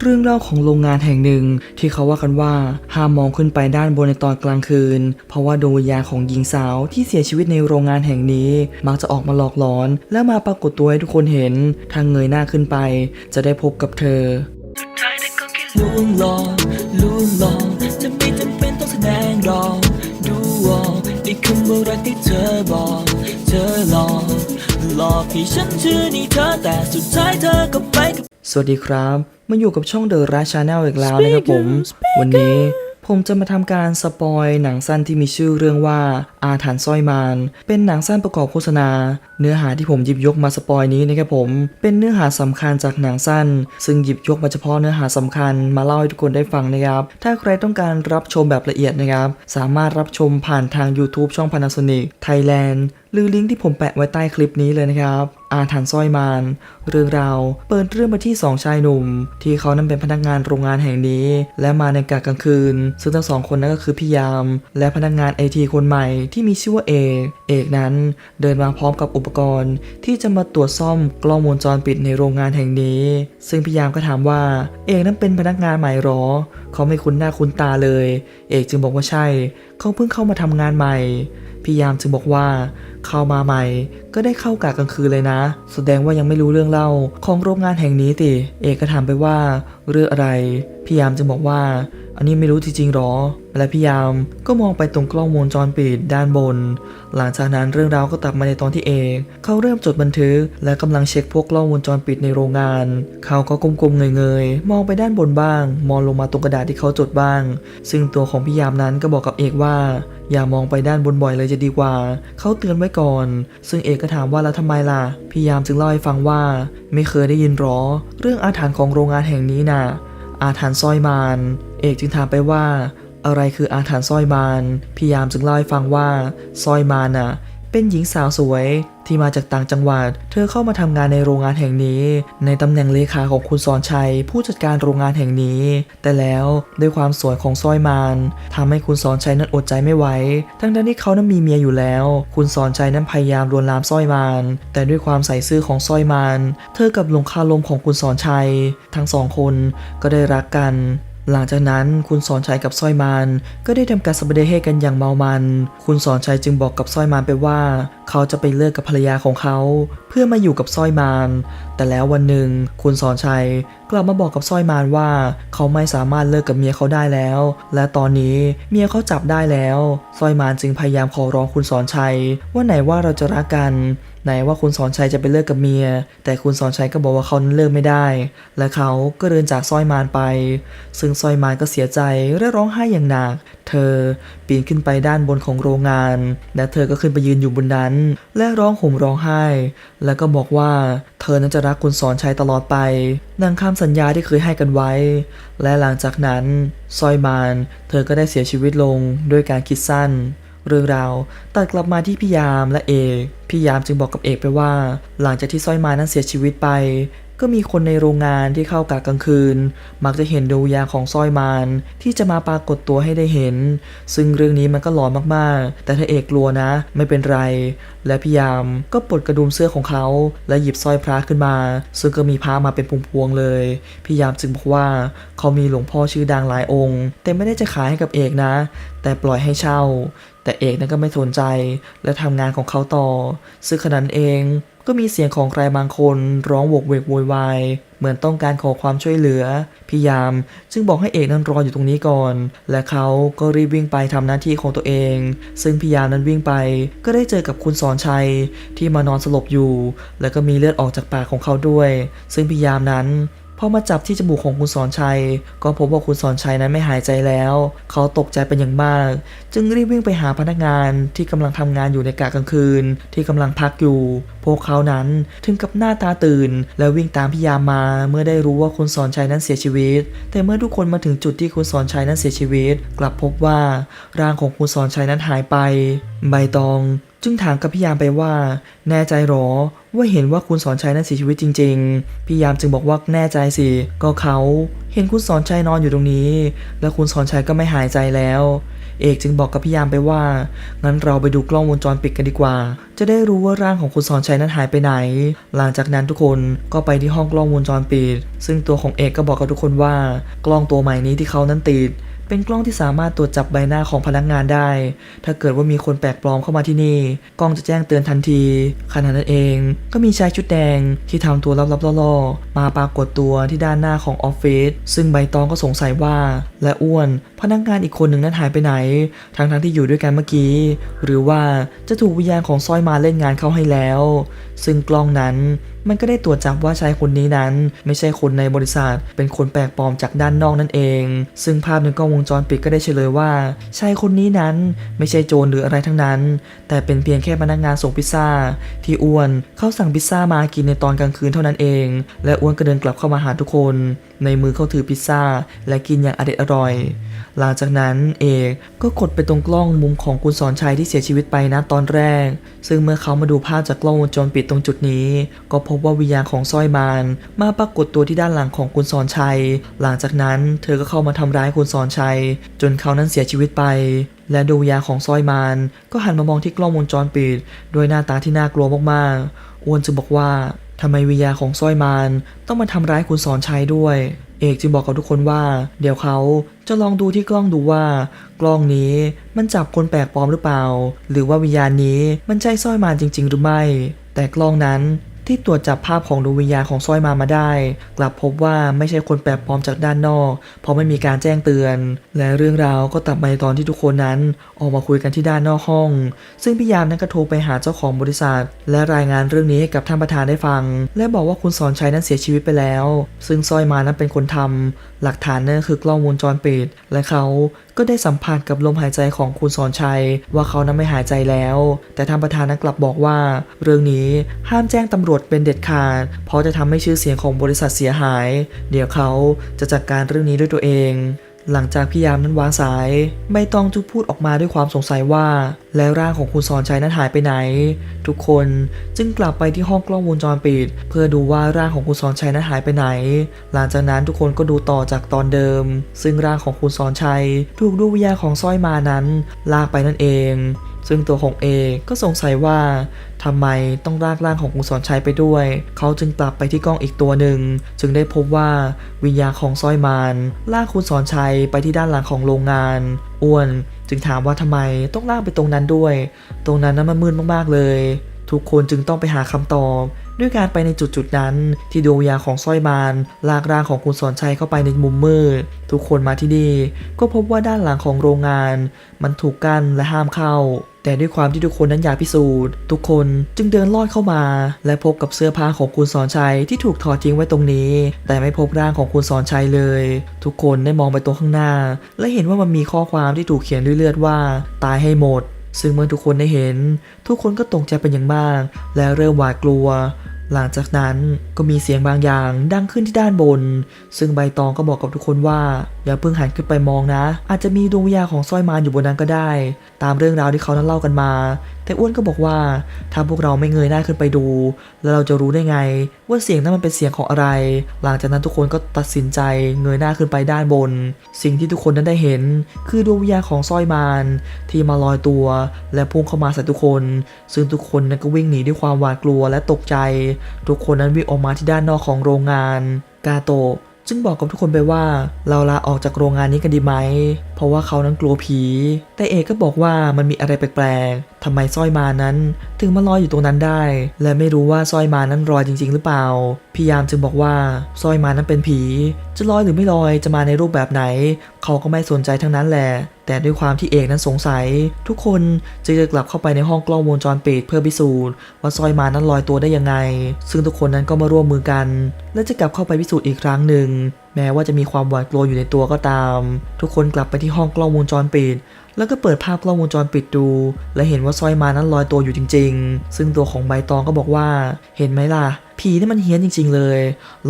เรื่องเล่าของโรงงานแห่งหนึ่งที่เขาว่ากันว่าห้ามมองขึ้นไปด้านบนในตอนกลางคืน เพราะว่าดวงวิญญาณของหญิงสาวที่เสียชีวิตในโรงงานแห่งนี้ มักจะออกมาหลอกหลอน และมาปรากฏตัวให้ทุกคนเห็นทางเงยหน้าขึ้นไป จะได้พบกับเธอลวงหลอกลวงหลอกจะไม่จำเป็นต้องแสดงหรอกดูออกในคำว่ารักที่เธอบอก เธอหลอกหลอกให้ฉันเชื่อในเธอแต่สุดท้ายเธอก็ไปกับ สวัสดีครับ มาอยู่กับช่อง The r a Channel อีกแล้วนะครับผม วันนี้ผมจะมาทำการสปอยหนังสั้นที่มีชื่อเรื่องว่าอาถรรพ์สร้อยมารเป็นหนังสั้นประกอบโฆษณา เนื้อหาที่ผมหยิบยกมาสปอยนี้นะครับผม เป็นเนื้อหาสำคัญจากหนังสั้น ซึ่งหยิบยกมาเฉพาะเนื้อหาสำคัญมาเล่าให้ทุกคนได้ฟังนะครับ ถ้าใครต้องการรับชมแบบละเอียดนะครับ สามารถรับชมผ่านทาง YouTube ช่อง Panasonic Thailand หรือลิงก์ที่ผมแปะไว้ใต้คลิปนี้เลยนะครับ อาถรรพ์สร้อยมารเรื่องราวเปิดเรื่องมาที่สองชายหนุ่ม ที่เขานั้นเป็นพนักงานโรงงานแห่งนี้ และมาในกะกลางคืน ซึ่งทั้งสองคนนั้นก็คือพี่ยาม และพนักงานไอทีคนใหม่ที่มีชื่อว่าเอกเอกนั้นเดินมาพร้อมกับอุปกรณ์ ที่จะมาตรวจซ่อมกล้องวงจรปิดในโรงงานแห่งนี้ ซึ่งพี่ยามก็ถามว่า เอกนั้นเป็นพนักงานใหม่หรอ เขาไม่คุ้นหน้าคุ้นตาเลย เอกจึงบอกว่าใช่ เขาเพิ่งเข้ามาทำงานใหม่พี่ยามจึงบอกว่าเข้ามาใหม่ ก็ได้เข้ากะกลางคืนเลยนะ แสดงว่ายังไม่รู้เรื่องเล่าของโรงงานแห่งนี้ติเอกก็ถามไปว่าเรื่องอะไรพี่ยามจึงบอกว่า อันนี้ไม่รู้จริงๆหรอ และพี่ยามก็มองไปตรงกล้องวงจรปิดด้านบน หลังจากนั้นเรื่องราวก็ตัดมาในตอนที่เอกเขาเริ่มจดบันทึก และกำลังเช็คพวกกล้องวงจรปิดในโรงงาน เขาก็ก้มๆเงยๆมองไปด้านบนบ้าง มองลงมาตรงกระดาษที่เขาจดบ้าง ซึ่งตัวของพี่ยามนั้นก็บอกกับเอกว่า อย่ามองไปด้านบนบ่อยเลยจะดีกว่า เขาเตือนไว้ก่อน ซึ่งเอกก็ถามว่าแล้วทำไมล่ะ พี่ยามจึงเล่าให้ฟังว่า ไม่เคยได้ยินหรอ เรื่องอาถรรพ์ของโรงงานแห่งนี้น่ะ อาถรรพ์สร้อยมารเอกจึงถามไปว่า อะไรคืออาถรรพ์สร้อยมารพี่ยามจึงเล่าให้ฟังว่าสร้อยมานน่ะ เป็นหญิงสาวสวยที่มาจากต่างจังหวัด เธอเข้ามาทำงานในโรงงานแห่งนี้ ในตำแหน่งเลขาของคุณสอนชัย ผู้จัดการโรงงานแห่งนี้ แต่แล้วด้วยความสวยของสร้อยมารทำให้คุณสอนชัยนั้นอดใจไม่ไหว ทั้งนั้นที่เขานั้นมีเมียอยู่แล้ว คุณสอนชัยนั้นพยายามลวนลามสร้อยมารแต่ด้วยความใส่ซื่อของสร้อยมารเธอกับหลงคาลมของคุณสอนชัย ทั้งสองคนก็ได้รักกัน หลังจากนั้นคุณสอนชัยกับสร้อยมานก็ได้ทำการสบเดเฮกันอย่างเมามัน คุณสอนชัยจึงบอกกับสร้อยมานไปว่า เขาจะไปเลิกกับภรรยาของเขา เพื่อมาอยู่กับสร้อยมาน แต่แล้ววันหนึ่งคุณสอนชัยกลับมาบอกกับสร้อยมานว่า เขาไม่สามารถเลิกกับเมียเขาได้แล้ว และตอนนี้เมียเขาจับได้แล้วสร้อยมานจึงพยายามขอร้องคุณสอนชัย ว่าไหนว่าเราจะรักกันไหนว่าคุณสอนชัยจะไปเลิกกับเมีย แต่คุณสอนชัยก็บอกว่าเขานั้นเลิกไม่ได้ และเขาก็เดินจากสร้อยมานไป ซึ่งสร้อยมานก็เสียใจและร้องไห้อย่างหนัก เธอปีนขึ้นไปด้านบนของโรงงาน และเธอก็ขึ้นไปยืนอยู่บนนั้น และร้องห่มร้องไห้ แล้วก็บอกว่าเธอนั้นจะรักคุณสอนชัยตลอดไปดังข้ามสัญญาที่เคยให้กันไว้ และหลังจากนั้นสร้อยมาน เธอก็ได้เสียชีวิตลงด้วยการคิดสั้น เรื่องราวตัดกลับมาที่พี่ยามและเอกพี่ยามจึงบอกกับเอกไปว่า หลังจากที่สร้อยมานั้นเสียชีวิตไป ก็มีคนในโรงงานที่เข้ากะกลางคืน มักจะเห็นดวงวิญญาณของสร้อยมานที่จะมาปรากฏตัวให้ได้เห็น ซึ่งเรื่องนี้มันก็หลอนมากๆ แต่ถ้าเอกกลัวนะไม่เป็นไร และพี่ยามก็ปลดกระดุมเสื้อของเขา และหยิบสร้อยพระขึ้นมา ซึ่งก็มีพระมาเป็นพวงๆเลยพี่ยามจึงบอกว่าเขามีหลวงพ่อชื่อดังหลายองค์ แต่ไม่ได้จะขายให้กับเอกนะ แต่ปล่อยให้เช่า แต่เอกนั้นก็ไม่สนใจและทำงานของเขาต่อ ซึ่งขณะนั้นเองก็มีเสียงของใครบางคนร้องโวกเวกโวยวายเหมือนต้องการขอความช่วยเหลือพี่ยามจึงบอกให้เอกนั้นรออยู่ตรงนี้ก่อน และเขาก็รีบวิ่งไปทำหน้าที่ของตัวเอง ซึ่งพี่ยามนั้นวิ่งไป ก็ได้เจอกับคุณสอนชัยที่มานอนสลบอยู่ แล้วก็มีเลือดออกจากปากของเขาด้วย ซึ่งพี่ยามนั้น พอมาจับที่จมูกของคุณสอนชัย ก็พบว่าคุณสอนชัยนั้นไม่หายใจแล้ว เขาตกใจเป็นอย่างมาก จึงรีบวิ่งไปหาพนักงานที่กำลังทำงานอยู่ในกะกลางคืน ที่กำลังพักอยู่ พวกเขานั้นถึงกับหน้าตาตื่น และวิ่งตามพี่ยามมา เมื่อได้รู้ว่าคุณสอนชัยนั้นเสียชีวิต แต่เมื่อทุกคนมาถึงจุดที่คุณสอนชัยนั้นเสียชีวิต กลับพบว่าร่างของคุณสอนชัยนั้นหายไป ใบตอง จึงถามกับพี่ยามไปว่า แน่ใจหรอ ว่าเห็นว่าคุณสอนชัยนั้นเสียชีวิตจริง ๆ พี่ยามจึงบอกว่าแน่ใจสิ ก็เขา เห็นคุณสอนชัยนอนอยู่ตรงนี้ และคุณสอนชัยก็ไม่หายใจแล้ว เอกจึงบอกกับพี่ยามไปว่า งั้นเราไปดูกล้องวงจรปิดกันดีกว่า จะได้รู้ว่าร่างของคุณสอนชัยนั้นหายไปไหน หลังจากนั้นทุกคนก็ไปที่ห้องกล้องวงจรปิด ซึ่งตัวของเอกก็บอกกับทุกคนว่า กล้องตัวใหม่นี้ที่เขานั้นติด เป็นกล้องที่สามารถตรวจจับใบหน้าของพนักงานได้ ถ้าเกิดว่ามีคนแปลกปลอมเข้ามาที่นี่ กล้องจะแจ้งเตือนทันที ขณะนั้นเอง ก็มีชายชุดแดงที่ทำตัวลับๆล่อๆ มาปรากฏตัวที่ด้านหน้าของออฟฟิศ ซึ่งใบตองก็สงสัยว่า และอ้วน พนักงานอีกคนหนึ่งนั้นหายไปไหน ทั้งๆที่อยู่ด้วยกันเมื่อกี้ หรือว่าจะถูกวิญญาณของสร้อยมาเล่นงานเข้าให้แล้ว ซึ่งกล้องนั้น มันก็ได้ตรวจจับว่าชายคนนี้นั้น ไม่ใช่คนในบริษัท เป็นคนแปลกปลอมจากด้านนอกนั่นเอง ซึ่งภาพในกล้องวงจรปิดก็ได้เฉลยว่าชายคนนี้นั้นไม่ใช่โจรหรืออะไรทั้งนั้น แต่เป็นเพียงแค่พนักงานส่งพิซซ่า ที่อ้วนเขาสั่งพิซซ่ามากินในตอนกลางคืนเท่านั้นเอง และอ้วนก็เดินกลับเข้ามาหาทุกคน ในมือเขาถือพิซซ่า และกินอย่างอเด็ดอร่อย หลังจากนั้นเอกก็กดไปตรงกล้องมุมของคุณสอนชัยที่เสียชีวิตไปนะตอนแรก ซึ่งเมื่อเขามาดูภาพจากกล้องวงจรปิดตรงจุดนี้ ก็พบว่าวิญญาณของสร้อยมานมาปรากฏตัวที่ด้านหลังของคุณสอนชัย หลังจากนั้นเธอก็เข้ามาทำร้ายคุณสอนชัย จนเขานั้นเสียชีวิตไป และดวงวิญญาณของสร้อยมานก็หันมามองที่กล้องวงจรปิด ด้วยหน้าตาที่น่ากลัวมากๆอ้วนจึงบอกว่า ทำไมวิญญาของสร้อยมานต้องมาทำร้ายคุณสอนชัยด้วย เอกจึงบอกกับทุกคนว่า เดี๋ยวเขาจะลองดูที่กล้องดูว่า กล้องนี้มันจับคนแปลกปลอมหรือเปล่า หรือว่าวิญญาณนี้มันใช่สร้อยมานจริง ๆ หรือไม่ แต่กล้องนั้น ที่ตรวจจับภาพของดวงวิญญาณของสร้อยมามาได้ กลับพบว่าไม่ใช่คนแปลกปลอมจากด้านนอก เพราะไม่มีการแจ้งเตือน และเรื่องราวก็ตัดไปตอนที่ทุกคนนั้นออกมาคุยกันที่ด้านนอกห้อง ซึ่งพี่ยามนั้นก็โทรไปหาเจ้าของบริษัท และรายงานเรื่องนี้ให้กับท่านประธานได้ฟัง และบอกว่าคุณสอนชัยนั้นเสียชีวิตไปแล้ว ซึ่งสร้อยมานั้นเป็นคนทำหลักฐานนั่นคือกล้องวงจรปิด และเขาก็ได้สัมผัสกับลมหายใจของคุณสอนชัย ว่าเขานั้นไม่หายใจแล้ว แต่ท่านประธานนั้นกลับบอกว่า เรื่องนี้ห้ามแจ้งตำรวจเป็นเด็ดขาด เพราะจะทำให้ชื่อเสียงของบริษัทเสียหาย เดี๋ยวเขาจะจัดการเรื่องนี้ด้วยตัวเอง หลังจากพี่ยามนั้นวางสายใบตองจึงพูดออกมาด้วยความสงสัยว่า แล้วร่างของคุณสอนชัยนั้นหายไปไหน ทุกคนจึงกลับไปที่ห้องกล้องวงจรปิด เพื่อดูว่าร่างของคุณสอนชัยนั้นหายไปไหน หลังจากนั้นทุกคนก็ดูต่อจากตอนเดิม ซึ่งร่างของคุณสอนชัย ถูกดวงวิญญาณของสร้อยมานั้น ลากไปนั่นเอง ซึ่งตัวของเอก็สงสัยว่าทำไมต้องลากร่างของคุณสอนชัยไปด้วย เขาจึงกลับไปที่กล้องอีกตัวหนึ่ง จึงได้พบว่าวิญญาณของสร้อยมานลากคุณสอนชัยไปที่ด้านหลังของโรงงาน อ้วนจึงถามว่าทำไมต้องลากไปตรงนั้นด้วย ตรงนั้นนั้นมันมืดมากๆเลย ทุกคนจึงต้องไปหาคำตอบด้วยการไปในจุดจุดๆนั้นที่ดวงวิญญาณของสร้อยมานลากร่างของคุณสอนชัยเข้าไปในมุมมืดทุกคนมาที่นี่ก็พบว่าด้านหลังของโรงงาน มันถูกกั้นและห้ามเข้า แต่ด้วยความที่ทุกคนนั้นอยากพิสูจน์ ทุกคนจึงเดินลอดเข้ามา และพบกับเสื้อผ้าของคุณสอนชัยที่ถูกถอดทิ้งไว้ตรงนี้ แต่ไม่พบร่างของคุณสอนชัยเลย ทุกคนได้มองไปตรงข้างหน้า และเห็นว่ามันมีข้อความที่ถูกเขียนด้วยเลือดว่า ตายให้หมดซึ่งเมื่อทุกคนได้เห็น ทุกคนก็ตกใจเป็นอย่างมาก และเริ่มหวาดกลัว หลังจากนั้นก็มีเสียงบางอย่างดังขึ้นที่ด้านบน ซึ่งใบตองก็บอกกับทุกคนว่า อย่าเพิ่งหันขึ้นไปมองนะ อาจจะมีดวงวิญญาณของสร้อยมารอยู่บนนั้นก็ได้ ตามเรื่องราวที่เขานั้นเล่ากันมา แต่อ้วนก็บอกว่า ถ้าพวกเราไม่เงยหน้าขึ้นไปดู แล้วเราจะรู้ได้ไง ว่าเสียงนั้นมันเป็นเสียงของอะไร หลังจากนั้นทุกคนก็ตัดสินใจเงยหน้าขึ้นไปด้านบน สิ่งที่ทุกคนนั้นได้เห็น คือดวงวิญญาณของสร้อยมารที่มาลอยตัว และพุ่งเข้ามาใส่ทุกคน ซึ่งทุกคนนั้นก็วิ่งหนีด้วยความหวาดกลัวและตกใจทุกคนนั้นวิ่งออกมาที่ด้านนอกของโรงงานกาโตะจึงบอกกับทุกคนไปว่าเราลาออกจากโรงงานนี้กันดีไหม เพราะว่าเขานั้นกลัวผี แต่เอกก็บอกว่ามันมีอะไรแปลกๆทำไมสร้อยมานั้น ถึงมาลอยอยู่ตรงนั้นได้ และไม่รู้ว่าสร้อยมานั้นลอยจริง ๆ หรือเปล่าพี่ยามจึงบอกว่าสร้อยมานั้นเป็นผี จะลอยหรือไม่ลอยจะมาในรูปแบบไหนเขาก็ไม่สนใจทั้งนั้นแหละ แต่ด้วยความที่เอกนั้นสงสัย ทุกคนจึงจะกลับเข้าไปในห้องกล้องวงจรปิดเพื่อพิสูจน์ว่าซอยมานั้นลอยตัวได้ยังไง ซึ่งทุกคนนั้นก็มาร่วมมือกัน และจะกลับเข้าไปพิสูจน์อีกครั้งหนึ่ง แม้ว่าจะมีความหวาดกลัวอยู่ในตัวก็ตาม ทุกคนกลับไปที่ห้องกล้องวงจรปิด แล้วก็เปิดภาพกล้องวงจรปิดดู และเห็นว่าสร้อยมานั้นลอยตัวอยู่จริง ๆ ซึ่งตัวของใบตองก็บอกว่า เห็นไหมล่ะ ผีนี่มันเฮี้ยนจริง ๆ เลย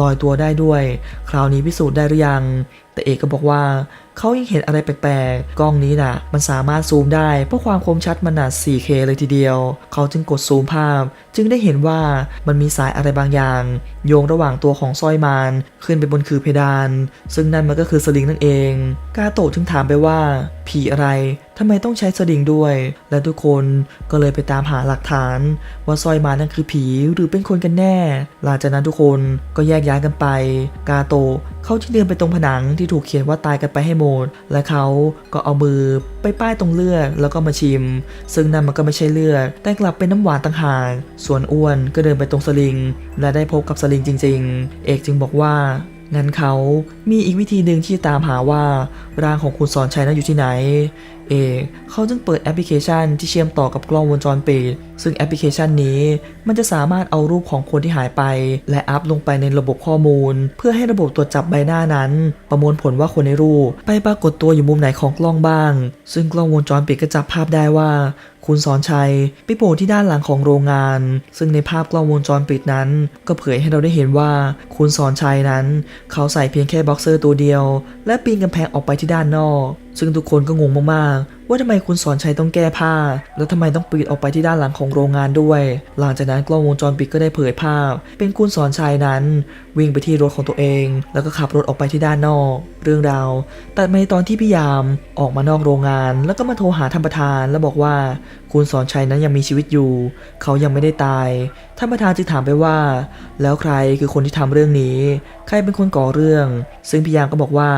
ลอยตัวได้ด้วย คราวนี้พิสูจน์ได้หรือยัง แต่เอกก็บอกว่า เขายังเห็นอะไรแปลกๆ กล้องนี้น่ะมันสามารถซูมได้ เพราะความคมชัดมันน่ะ 4K เลยทีเดียว เขาจึงกดซูมภาพ จึงได้เห็นว่ามันมีสายอะไรบางอย่าง โยงระหว่างตัวของสร้อยมารขึ้นไปบนคือเพดาน ซึ่งนั่นมันก็คือสลิงนั่นเอง กาโตะจึงถามไปว่า ผีอะไรทำไมต้องใช้สลิงด้วย และทุกคนก็เลยไปตามหาหลักฐาน ว่าสร้อยมานั่นคือผีหรือเป็นคนกันแน่ หลังจากนั้นทุกคนก็แยกย้ายกันไป กาโตะเขาจึงเดินไปตรงผนังที่ถูกเขียนว่าตายกันไปให้หมดและเขาก็เอามือไปป้ายตรงเลือดแล้วก็มาชิม ซึ่งนั่นมันก็ไม่ใช่เลือด แต่กลับเป็นน้ำหวานต่างหากส่วนอ้วนก็เดินไปตรงสลิง และได้พบกับสลิงจริง ๆ เอกจึงบอกว่า งั้นเขามีอีกวิธีหนึ่งที่ตามหาว่าร่างของคุณสอนชัยนั้นอยู่ที่ไหน เอกเขาจึงเปิดแอปพลิเคชันที่เชื่อมต่อกับกล้องวงจรปิด ซึ่งแอปพลิเคชันนี้มันจะสามารถเอารูปของคนที่หายไป และอัพลงไปในระบบข้อมูล เพื่อให้ระบบตรวจจับใบหน้านั้น ประมวลผลว่าคนในรูป ไปปรากฏตัวอยู่มุมไหนของกล้องบ้าง ซึ่งกล้องวงจรปิดก็จับภาพได้ว่า คุณสอนชัยไปโผล่ที่ด้านหลังของโรงงาน ซึ่งในภาพกล้องวงจรปิดนั้น ก็เผยให้เราได้เห็นว่า คุณสอนชัยนั้น เขาใส่เพียงแค่บ็อกเซอร์ตัวเดียว และปีนกำแพงออกไปที่ด้านนอก ซึ่งทุกคนก็งงมากๆ ว่าทำไมคุณสอนชัยต้องแก้ผ้า แล้วทำไมต้องปีนออกไปที่ด้านหลังของโรงงานด้วย หลังจากนั้นกล้องวงจรปิดก็ได้เผยภาพ เป็นคุณสอนชัยนั้น วิ่งไปที่รถของตัวเอง แล้วก็ขับรถออกไปที่ด้านนอก เรื่องราวตัดมาในตอนที่พี่ยามออกมานอกโรงงาน แล้วก็มาโทรหาท่านประธาน แล้วบอกว่า คุณสอนชัยนั้นยังมีชีวิตอยู่ เขายังไม่ได้ตายท่านประธานจึงถามไปว่า แล้วใครคือคนที่ทำเรื่องนี้ ใครเป็นคนก่อเรื่อง ซึ่งพี่ยามก็บอกว่า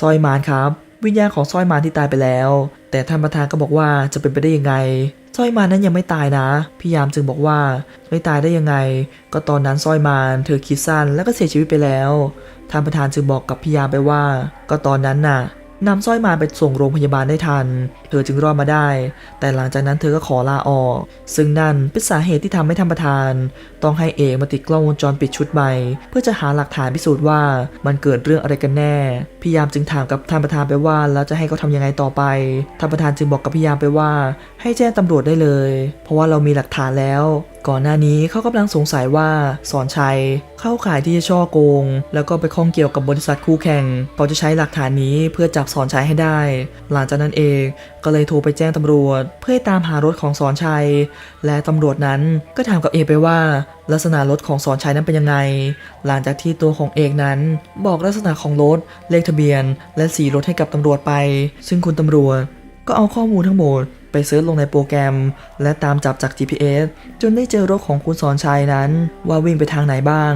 สร้อยมารครับ วิญญาณของสร้อยมารที่ตายไปแล้ว แต่ท่านประธานก็บอกว่าจะเป็นไปได้ยังไงสร้อยมารนั้นยังไม่ตายนะพี่ยามจึงบอกว่าไม่ตายได้ยังไง ก็ตอนนั้นสร้อยมารเธอคิดสั้นแล้วก็เสียชีวิตไปแล้วท่านประธานจึงบอกกับพี่ยามไปว่า ก็ตอนนั้นน่ะ นำสร้อยมารไปส่งโรงพยาบาลได้ทัน เธอจึงรอดมาได้ แต่หลังจากนั้นเธอก็ขอลาออก ซึ่งนั่นเป็นสาเหตุที่ทำให้ท่านประธาน ต้องให้เอกมาติดกล้องวงจรปิดชุดใหม่ เพื่อจะหาหลักฐานพิสูจน์ว่ามันเกิดเรื่องอะไรกันแน่พี่ยามจึงถามกับท่านประธานไปว่าแล้วจะให้เขาทำยังไงต่อไป ท่านประธานจึงบอกกับพี่ยามไปว่า ให้แจ้งตำรวจได้เลย เพราะว่าเรามีหลักฐานแล้วก่อนหน้านี้เขากำลังสงสัยว่าสอนชัยเข้าข่ายที่จะช่อโกง แล้วก็ไปข้องเกี่ยวกับบริษัทคู่แข่งเขาจะใช้หลักฐานนี้เพื่อจับสอนชัยให้ได้ หลังจากนั้นเองก็เลยโทรไปแจ้งตำรวจ เพื่อให้ตามหารถของสอนชัย และตำรวจนั้นก็ถามกับเอกไปว่า ลักษณะรถของสอนชัยนั้นเป็นยังไง หลังจากที่ตัวของเอกนั้น บอกลักษณะของรถ เลขทะเบียน และสีรถให้กับตำรวจไป ซึ่งคุณตำรวจก็เอาข้อมูลทั้งหมด ไปเซิร์ชลงในโปรแกรม และตามจับจาก GPS จนได้เจอรถของคุณสอนชัยนั้น ว่าวิ่งไปทางไหนบ้าง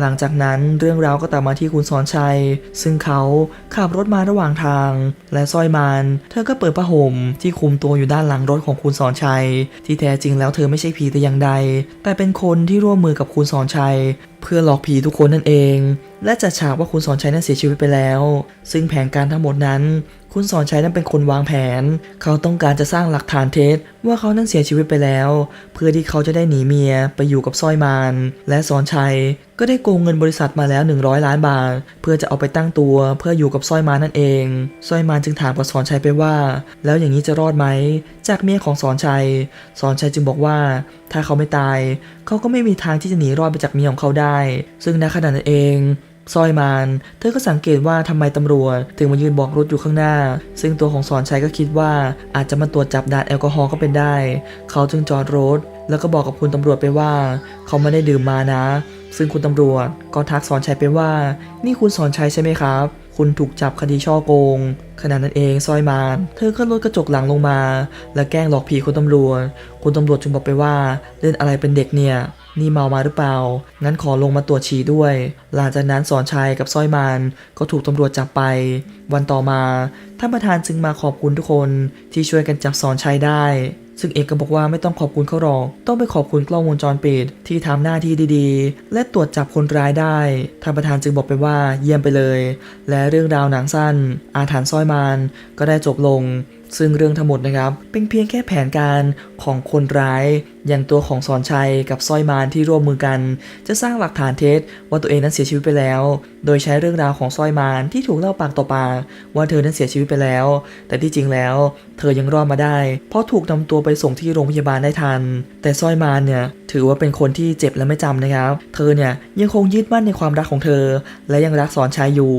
หลังจากนั้นเรื่องราวก็ตามมาที่คุณสอนชัย ซึ่งเขาขับรถมาระหว่างทาง และสร้อยมาน เธอก็เปิดผ้าห่มที่คุมตัวอยู่ด้านหลังรถของคุณสอนชัย ที่แท้จริงแล้วเธอไม่ใช่ผีแต่อย่างใด แต่เป็นคนที่ร่วมมือกับคุณสอนชัย พื่อหลอกผีทุกคนนั่นเอง และจัดฉากว่าคุณสอนชัยนั้นเสียชีวิตไปแล้ว ซึ่งแผนการทั้งหมดนั้น คุณสอนชัยนั้นเป็นคนวางแผน เขาต้องการจะสร้างหลักฐานเท็จว่าเขานั้นเสียชีวิตไปแล้ว เพื่อที่เขาจะได้หนีเมียไปอยู่กับสร้อยมารและสอนชัยก็ได้โกงเงินบริษัทมาแล้ว 100 ล้านบาท เพื่อจะเอาไปตั้งตัว เพื่ออยู่กับสร้อยมานั่นเองสร้อยมารจึงถามกับสอนชัยไปว่า แล้วอย่างนี้จะรอดไหม จากเมียของสอนชัย สอนชัยจึงบอกว่า ถ้าเขาไม่ตาย เขาก็ไม่มีทางที่จะหนีรอดไปจากเมียของเขาได้ซึ่งณขณะนั้นเองสร้อยมานเธอก็สังเกตว่าทำไมตำรวจ ถึงมายืนบอกรถอยู่ข้างหน้า ซึ่งตัวของสอนชัยก็คิดว่าอาจจะมาตรวจจับด่านแอลกอฮอล์ก็เป็นได้ เขาจึงจอดรถ แล้วก็บอกกับคุณตำรวจไปว่า เขาไม่ได้ดื่มมานะ ซึ่งคุณตำรวจก็ทักสอนชัยไปว่า นี่คุณสอนชัยใช่ไหมครับ คุณถูกจับคดีช่อโกง ขณะนั้นเองสร้อยมารเธอก็ลดกระจกหลังลงมา และแกล้งหลอกผีคุณตำรวจ คุณตำรวจจึงบอกไปว่าเล่นอะไรเป็นเด็กเนี่ย นี่เมามาหรือเปล่า งั้นขอลงมาตรวจฉี่ด้วย หลังจากนั้นสอนชัยกับสร้อยมารก็ถูกตำรวจจับไป วันต่อมาท่านประธานจึงมาขอบคุณทุกคนที่ช่วยกันจับสอนชัยได้ ซึ่งเอกก็บอกว่าไม่ต้องขอบคุณเขาหรอก ต้องไปขอบคุณกล้องวงจรปิดที่ทำหน้าที่ดีๆ และตรวจจับคนร้ายได้ท่านประธานจึงบอกไปว่าเยี่ยมไปเลย และเรื่องราวหนังสั้น อาถรรพ์สร้อยมารก็ได้จบลงซึ่งเรื่องทั้งหมดนะครับ เป็นเพียงแค่แผนการของคนร้าย อย่างตัวของสอนชัยกับสร้อยมารที่ร่วมมือกัน จะสร้างหลักฐานเท็จว่าตัวเองนั้นเสียชีวิตไปแล้ว โดยใช้เรื่องราวของสร้อยมารที่ถูกเล่าปากต่อปากว่าเธอนั้นเสียชีวิตไปแล้ว แต่ที่จริงแล้ว เธอยังรอดมาได้ เพราะถูกนำตัวไปส่งที่โรงพยาบาลได้ทัน แต่สร้อยมารเนี่ยถือว่าเป็นคนที่เจ็บและไม่จำนะครับ เธอเนี่ยยังคงยึดมั่นในความรักของเธอ และยังรักสอนชัยอยู่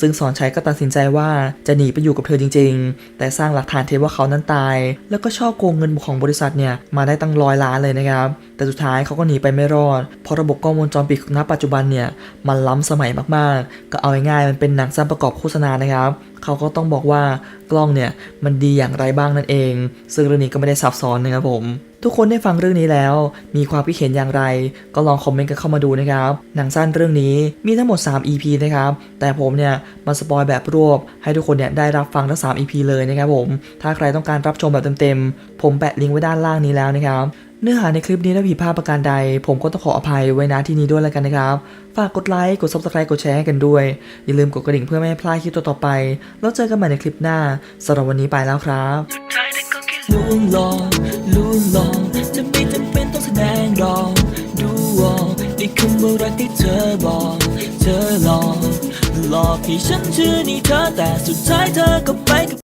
ซึ่งสอนชัยก็ตัดสินใจว่าจะหนีไปอยู่กับเธอจริง ๆ แต่สร้างหลักฐานเท็จว่าเขานั้นตาย แล้วก็ชอบโกงเงินของบริษัทเนี่ยมาได้ตั้งร้อยล้านเลยนะครับ แต่สุดท้ายเขาก็หนีไปไม่รอด เพราะระบบกล้องวงจรปิดณปัจจุบันเนี่ยมันล้ำสมัยมากๆ ก็เอาง่ายๆมันเป็นหนังสั้นประกอบโฆษณานะครับเขาก็ต้องบอกว่ากล้องเนี่ยมันดีอย่างไรบ้างนั่นเอง ซึ่งเรื่องนี้ก็ไม่ได้ซับซ้อนนะครับผม ทุกคนได้ฟังเรื่องนี้แล้ว มีความคิดเห็นอย่างไร ก็ลองคอมเมนต์กันเข้ามาดูนะครับ หนังสั้นเรื่องนี้มีทั้งหมด 3 EP นะครับ แต่ผมเนี่ยมาสปอยแบบรวบ ให้ทุกคนเนี่ยได้รับฟังทั้ง 3 EP เลยนะครับผม ถ้าใครต้องการรับชมแบบเต็มๆ ผมแปะลิงก์ไว้ด้านล่างนี้แล้วนะครับเนื้อหาในคลิปนี้ถ้าผิดพลาดประการใด ผมก็ต้องขออภัยไว้ณที่นี้ด้วยแล้วกันนะครับ ฝากกดไลค์ กด subscribe กดแชร์ให้กันด้วย อย่าลืมกดกระดิ่งเพื่อไม่ให้พลาดคลิปต่อๆไป แล้วเจอกันใหม่ในคลิปหน้าสำหรับวันนี้ไปแล้วครับ สุดท้ายเธอลวงหลอกลวงหลอกจะไม่จำเป็นต้องแสดงหรอกดูออกในคำว่ารักที่เธอบอก เธอหลอกหลอกให้ฉันเชื่อในเธอแต่สุดท้ายเธอก็ไปกับ